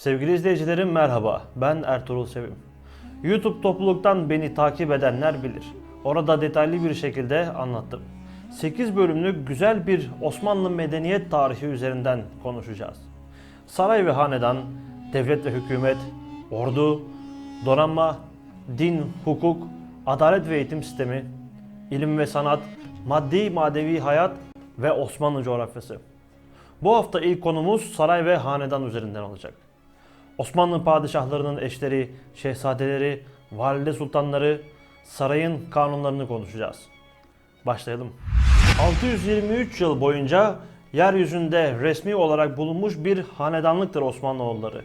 Sevgili izleyicilerim merhaba, ben Ertuğrul Sevim. YouTube topluluktan beni takip edenler bilir. Orada detaylı bir şekilde anlattım. 8 bölümlük güzel bir Osmanlı medeniyet tarihi üzerinden konuşacağız. Saray ve hanedan, devlet ve hükümet, ordu, donanma, din, hukuk, adalet ve eğitim sistemi, ilim ve sanat, maddi manevi hayat ve Osmanlı coğrafyası. Bu hafta ilk konumuz saray ve hanedan üzerinden olacak. Osmanlı padişahlarının eşleri, şehzadeleri, valide sultanları, sarayın kanunlarını konuşacağız. Başlayalım. 623 yıl boyunca yeryüzünde resmi olarak bulunmuş bir hanedanlıktır Osmanlıoğulları.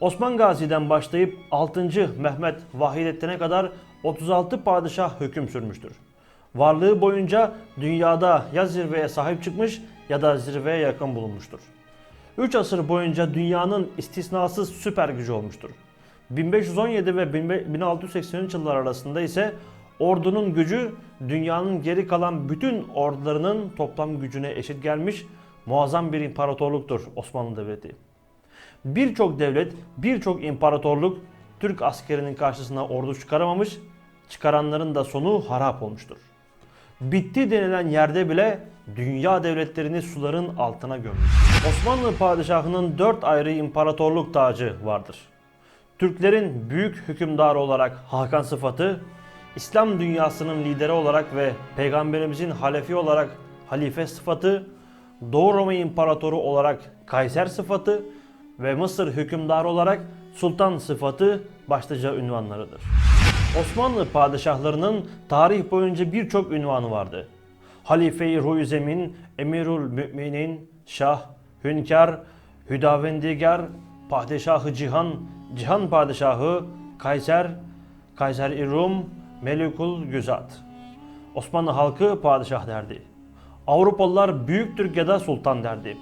Osman Gazi'den başlayıp 6. Mehmet Vahidettin'e kadar 36 padişah hüküm sürmüştür. Varlığı boyunca dünyada ya zirveye sahip çıkmış ya da zirveye yakın bulunmuştur. 3 asır boyunca dünyanın istisnasız süper gücü olmuştur. 1517 ve 1683 yıllar arasında ise ordunun gücü dünyanın geri kalan bütün ordularının toplam gücüne eşit gelmiş muazzam bir imparatorluktur Osmanlı Devleti. Birçok devlet, birçok imparatorluk Türk askerinin karşısına ordu çıkaramamış, çıkaranların da sonu harap olmuştur. Bitti denilen yerde bile dünya devletlerini suların altına gömmüş. Osmanlı padişahının dört ayrı imparatorluk tacı vardır. Türklerin büyük hükümdarı olarak Hakan sıfatı, İslam dünyasının lideri olarak ve peygamberimizin halefi olarak halife sıfatı, Doğu Roma İmparatoru olarak Kayser sıfatı ve Mısır hükümdarı olarak Sultan sıfatı başlıca ünvanlarıdır. Osmanlı padişahlarının tarih boyunca birçok ünvanı vardı. Halife-i Ruh-i Zemin, Emirül Müminin, Şah, Hünkar, Hüdavendigar, Padişahı Cihan, Cihan Padişahı, Kayser, Kayser-i Rum, Melikul Güzat. Osmanlı halkı padişah derdi. Avrupalılar Büyük Türk ya da Sultan derdi.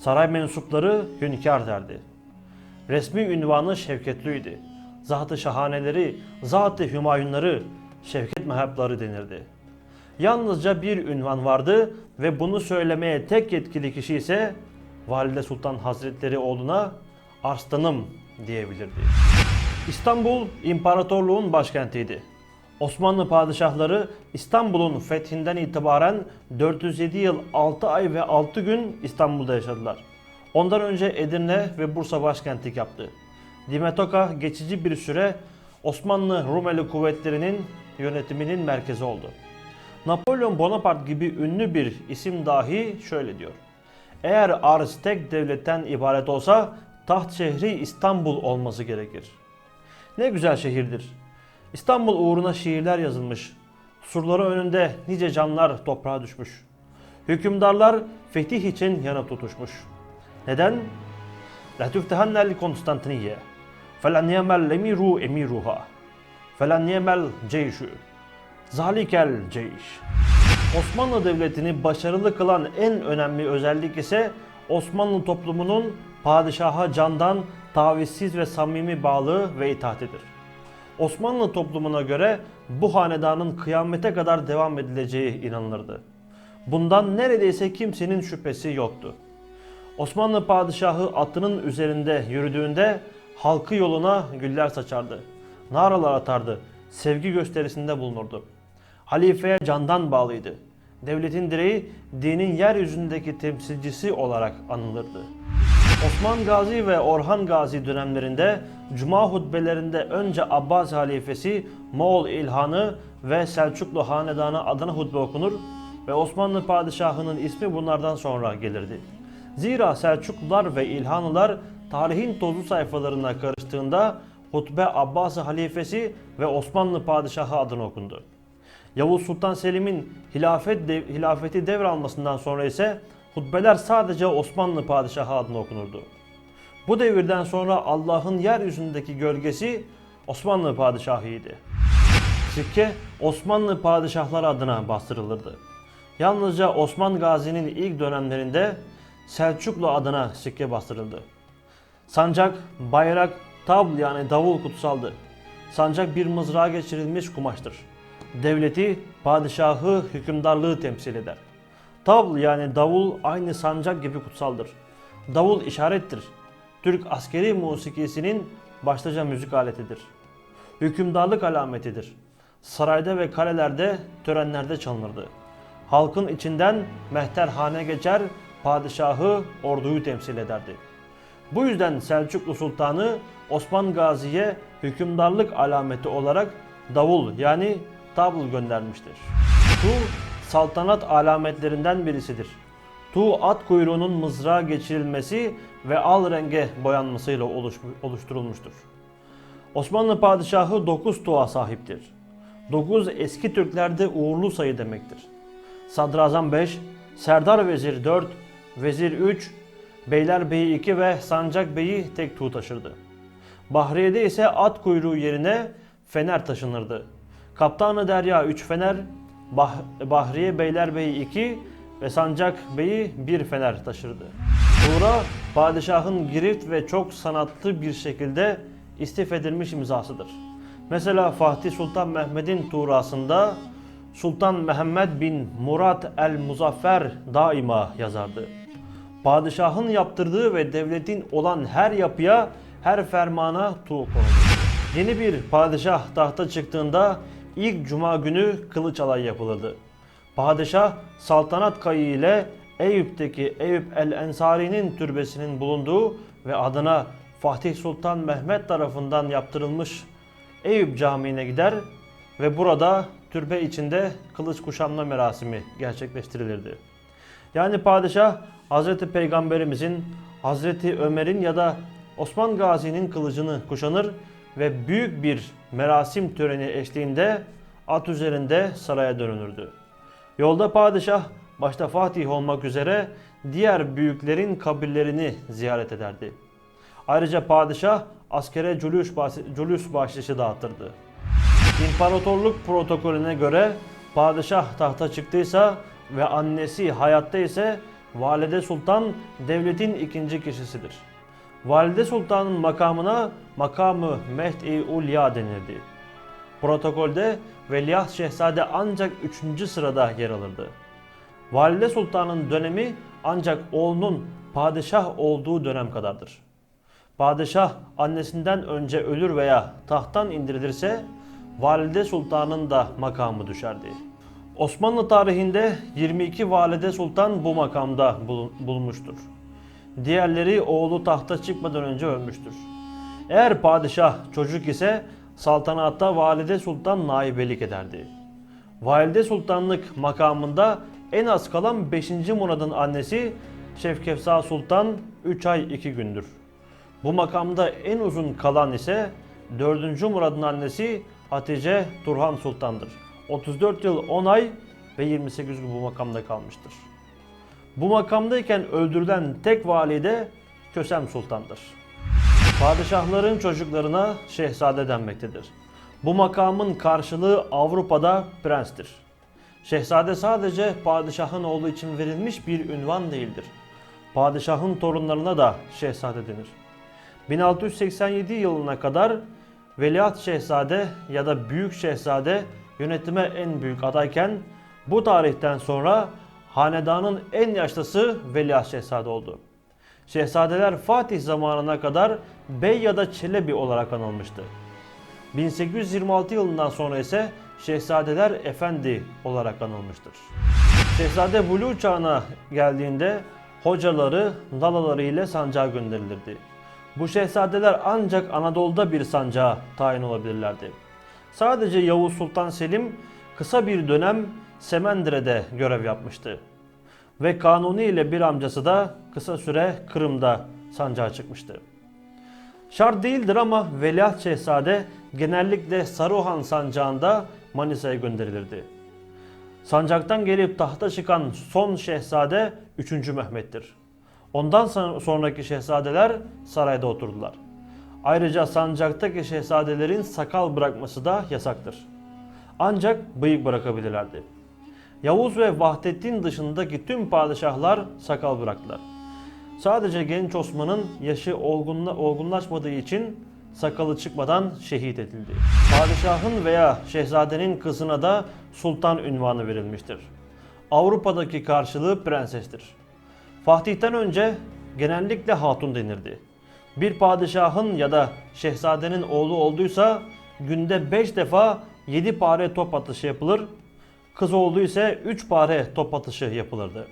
Saray mensupları hünkâr derdi. Resmi ünvanı Şevketliydi. Zat-ı şahaneleri, Zat-ı Hümayunları, Şevket mehapları denirdi. Yalnızca bir ünvan vardı ve bunu söylemeye tek yetkili kişi ise Valide Sultan Hazretleri oğluna Arslanım diyebilirdi. İstanbul imparatorluğun başkentiydi. Osmanlı padişahları İstanbul'un fethinden itibaren 407 yıl 6 ay ve 6 gün İstanbul'da yaşadılar. Ondan önce Edirne ve Bursa başkentlik yaptı. Dimetoka geçici bir süre Osmanlı Rumeli kuvvetlerinin yönetiminin merkezi oldu. Napolyon Bonaparte gibi ünlü bir isim dahi şöyle diyor. Eğer arz tek devletten ibaret olsa taht şehri İstanbul olması gerekir. Ne güzel şehirdir. İstanbul uğruna şiirler yazılmış. Surları önünde nice canlar toprağa düşmüş. Hükümdarlar fetih için yana tutuşmuş. Neden? Tüftehannel Konstantiniye. Falan yemel emiru emiruha. Falan yemel ceyşü. Zalikel ceyş. Osmanlı Devleti'ni başarılı kılan en önemli özellik ise Osmanlı toplumunun padişaha candan tavizsiz ve samimi bağlı ve itaatidir. Osmanlı toplumuna göre bu hanedanın kıyamete kadar devam edileceği inanılırdı. Bundan neredeyse kimsenin şüphesi yoktu. Osmanlı padişahı atının üzerinde yürüdüğünde halkı yoluna güller saçardı. Naralar atardı. Sevgi gösterisinde bulunurdu. Halifeye candan bağlıydı. Devletin direği dinin yeryüzündeki temsilcisi olarak anılırdı. Osman Gazi ve Orhan Gazi dönemlerinde Cuma hutbelerinde önce Abbas halifesi Moğol İlhanı ve Selçuklu Hanedanı adına hutbe okunur ve Osmanlı padişahının ismi bunlardan sonra gelirdi. Zira Selçuklular ve İlhanlılar tarihin tozlu sayfalarına karıştığında hutbe Abbas halifesi ve Osmanlı padişahı adına okundu. Yavuz Sultan Selim'in hilafet dev, hilafeti devralmasından sonra ise hutbeler sadece Osmanlı padişahı adına okunurdu. Bu devirden sonra Allah'ın yeryüzündeki gölgesi Osmanlı padişahıydı. Sikke Osmanlı padişahlar adına bastırılırdı. Yalnızca Osman Gazi'nin ilk dönemlerinde Selçuklu adına sikke bastırıldı. Sancak, bayrak, tabl yani davul kutsaldı. Sancak bir mızrağa geçirilmiş kumaştır. Devleti, padişahı, hükümdarlığı temsil eder. Tabl yani davul aynı sancak gibi kutsaldır. Davul işarettir. Türk askeri musikisinin başlıca müzik aletidir. Hükümdarlık alametidir. Sarayda ve kalelerde, törenlerde çalınırdı. Halkın içinden mehterhane geçer, padişahı, orduyu temsil ederdi. Bu yüzden Selçuklu Sultanı Osman Gazi'ye hükümdarlık alameti olarak davul yani tabul göndermiştir. Tu saltanat alametlerinden birisidir. Tu at kuyruğunun mızrağa geçirilmesi ve al renge boyanmasıyla oluş- oluşturulmuştur. Osmanlı padişahı 9 tuğa sahiptir. 9 eski Türklerde uğurlu sayı demektir. Sadrazam 5, Serdar Vezir 4, Vezir 3, Beylerbeyi 2 ve Sancak Bey'i tek tuğ taşırdı. Bahriye'de ise at kuyruğu yerine fener taşınırdı. Kaptanı Derya 3 fener, bah Bahriye Beylerbeyi 2 ve Sancak Bey'i 1 fener taşırdı. Tuğra padişahın girift ve çok sanatlı bir şekilde istif edilmiş imzasıdır. Mesela Fatih Sultan Mehmet'in tuğrasında Sultan Mehmed bin Murat el-Muzaffer daima yazardı. Padişahın yaptırdığı ve devletin olan her yapıya, her fermana tuğ konulur. Yeni bir padişah tahta çıktığında ilk cuma günü kılıç alay yapılırdı. Padişah saltanat kayığı ile Eyüp'teki Eyüp el-Ensari'nin türbesinin bulunduğu ve adına Fatih Sultan Mehmet tarafından yaptırılmış Eyüp Camii'ne gider ve burada türbe içinde kılıç kuşanma merasimi gerçekleştirilirdi. Yani padişah Hazreti Peygamberimizin, Hazreti Ömer'in ya da Osman Gazi'nin kılıcını kuşanır ve büyük bir merasim töreni eşliğinde at üzerinde saraya dönülürdü. Yolda padişah başta Fatih olmak üzere diğer büyüklerin kabirlerini ziyaret ederdi. Ayrıca padişah askere bahs- cülüs bahşişi dağıtırdı. İmparatorluk protokolüne göre padişah tahta çıktıysa ve annesi hayatta ise Valide Sultan devletin ikinci kişisidir. Valide Sultan'ın makamına makamı Mehd-i Ulya denirdi. Protokolde Veliaht Şehzade ancak 3. sırada yer alırdı. Valide Sultan'ın dönemi ancak oğlunun padişah olduğu dönem kadardır. Padişah annesinden önce ölür veya tahttan indirilirse Valide Sultan'ın da makamı düşerdi. Osmanlı tarihinde 22 Valide Sultan bu makamda bulun- bulunmuştur. Diğerleri oğlu tahta çıkmadan önce ölmüştür. Eğer padişah çocuk ise saltanatta Valide Sultan naibelik ederdi. Valide Sultanlık makamında en az kalan 5. Murad'ın annesi Şevkefsa Sultan 3 ay 2 gündür. Bu makamda en uzun kalan ise 4. Murad'ın annesi Hatice Turhan Sultan'dır. 34 yıl 10 ay ve 28 gün bu makamda kalmıştır. Bu makamdayken öldürülen tek valide Kösem Sultan'dır. Padişahların çocuklarına şehzade denmektedir. Bu makamın karşılığı Avrupa'da prenstir. Şehzade sadece padişahın oğlu için verilmiş bir ünvan değildir. Padişahın torunlarına da şehzade denir. 1687 yılına kadar Veliaht Şehzade ya da Büyük Şehzade yönetime en büyük adayken bu tarihten sonra hanedanın en yaşlısı Veliaht Şehzade oldu. Şehzadeler Fatih zamanına kadar bey ya da çelebi olarak anılmıştı. 1826 yılından sonra ise şehzadeler efendi olarak anılmıştır. Şehzade Bulu çağına geldiğinde hocaları, dalaları ile sancağa gönderilirdi. Bu şehzadeler ancak Anadolu'da bir sancağa tayin olabilirlerdi. Sadece Yavuz Sultan Selim kısa bir dönem Semendire'de görev yapmıştı. Ve Kanuni ile bir amcası da kısa süre Kırım'da sancağa çıkmıştı. Şart değildir ama Veliaht Şehzade genellikle Saruhan sancağında Manisa'ya gönderilirdi. Sancaktan gelip tahta çıkan son şehzade 3. Mehmet'tir. Ondan son- sonraki şehzadeler sarayda oturdular. Ayrıca sancaktaki şehzadelerin sakal bırakması da yasaktır. Ancak bıyık bırakabilirlerdi. Yavuz ve Vahdettin dışındaki tüm padişahlar sakal bıraktılar. Sadece genç Osman'ın yaşı olgunla, olgunlaşmadığı için sakalı çıkmadan şehit edildi. Padişahın veya şehzadenin kızına da sultan ünvanı verilmiştir. Avrupa'daki karşılığı prensestir. Fatih'ten önce genellikle hatun denirdi. Bir padişahın ya da şehzadenin oğlu olduysa günde 5 defa 7 pare top atışı yapılır. Kız olduğu ise 3 pare top atışı yapılırdı.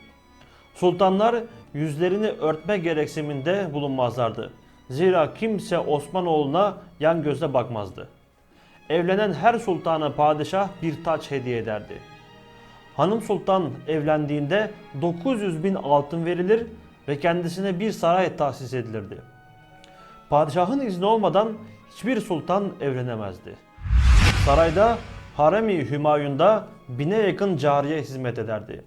Sultanlar yüzlerini örtme gereksiniminde bulunmazlardı. Zira kimse Osmanoğlu'na yan gözle bakmazdı. Evlenen her sultana padişah bir taç hediye ederdi. Hanım sultan evlendiğinde 900 bin altın verilir ve kendisine bir saray tahsis edilirdi. Padişahın izni olmadan hiçbir sultan evlenemezdi. Sarayda Harem-i Hümayun'da bine yakın cariye hizmet ederdi.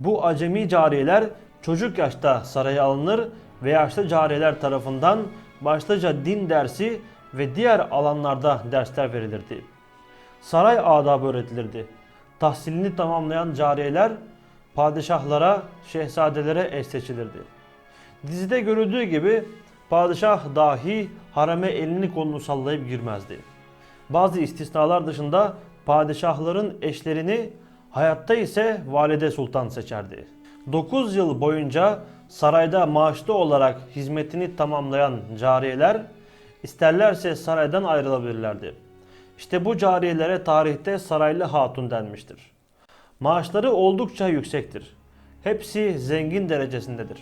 Bu acemi cariyeler çocuk yaşta saraya alınır ve yaşlı cariyeler tarafından başlıca din dersi ve diğer alanlarda dersler verilirdi. Saray adabı öğretilirdi. Tahsilini tamamlayan cariyeler padişahlara, şehzadelere eş seçilirdi. Dizide görüldüğü gibi padişah dahi hareme elini kolunu sallayıp girmezdi. Bazı istisnalar dışında padişahların eşlerini hayatta ise valide sultan seçerdi. 9 yıl boyunca sarayda maaşlı olarak hizmetini tamamlayan cariyeler isterlerse saraydan ayrılabilirlerdi. İşte bu cariyelere tarihte saraylı hatun denmiştir. Maaşları oldukça yüksektir. Hepsi zengin derecesindedir.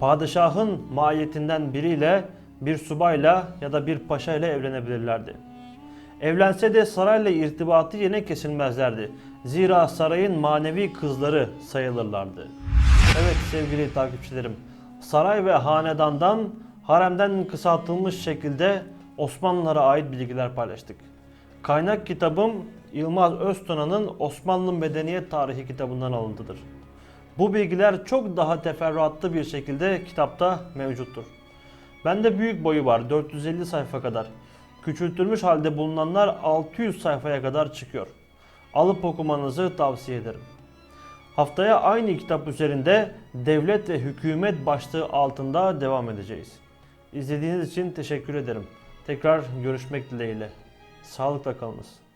Padişahın mahiyetinden biriyle bir subayla ya da bir paşa ile evlenebilirlerdi. Evlense de sarayla irtibatı yine kesilmezlerdi. Zira sarayın manevi kızları sayılırlardı. Evet sevgili takipçilerim, saray ve hanedandan haremden kısaltılmış şekilde Osmanlılara ait bilgiler paylaştık. Kaynak kitabım Yılmaz Öztuna'nın Osmanlı Medeniyet Tarihi kitabından alıntıdır. Bu bilgiler çok daha teferruatlı bir şekilde kitapta mevcuttur. Bende büyük boyu var 450 sayfa kadar. Küçültülmüş halde bulunanlar 600 sayfaya kadar çıkıyor. Alıp okumanızı tavsiye ederim. Haftaya aynı kitap üzerinde devlet ve hükümet başlığı altında devam edeceğiz. İzlediğiniz için teşekkür ederim. Tekrar görüşmek dileğiyle. Sağlıkla kalınız.